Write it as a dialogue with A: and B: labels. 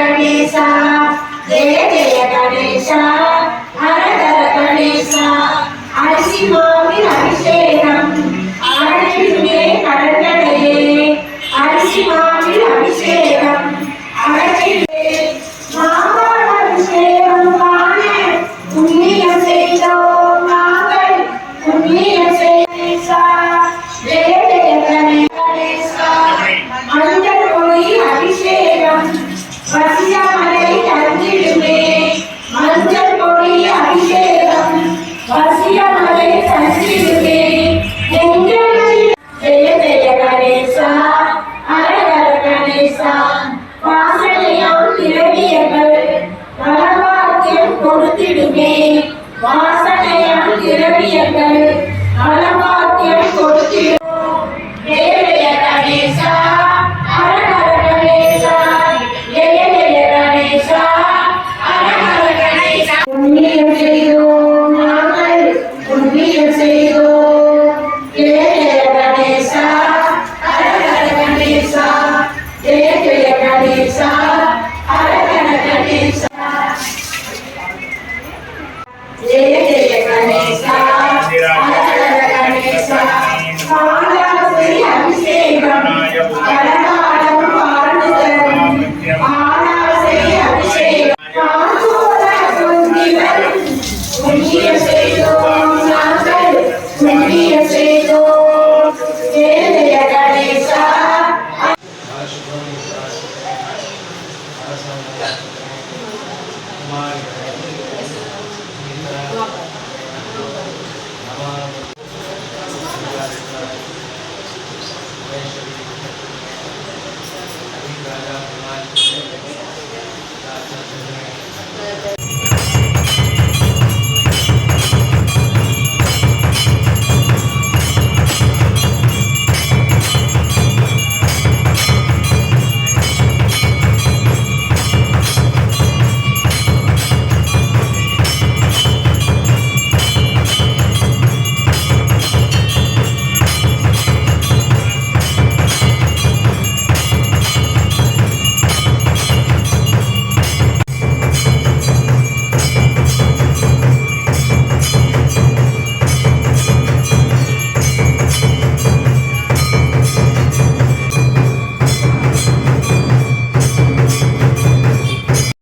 A: గణేశ జయ జయ గణేశ திரவியங்கள் மலபாக்கியம் கொடுக்கிறோம் தேவைய கணேசா அரகர கணேசா ஜெயஜய கணேசா அரகர கணேசா. புண்ணியம் செய்தோம் நாங்கள் புண்ணியம் செய்தோம். ஜெயஜய கணேசா அரகர கணேசா ஜெயஜய கணேசா அரகர கணேசா. ஜெய
B: my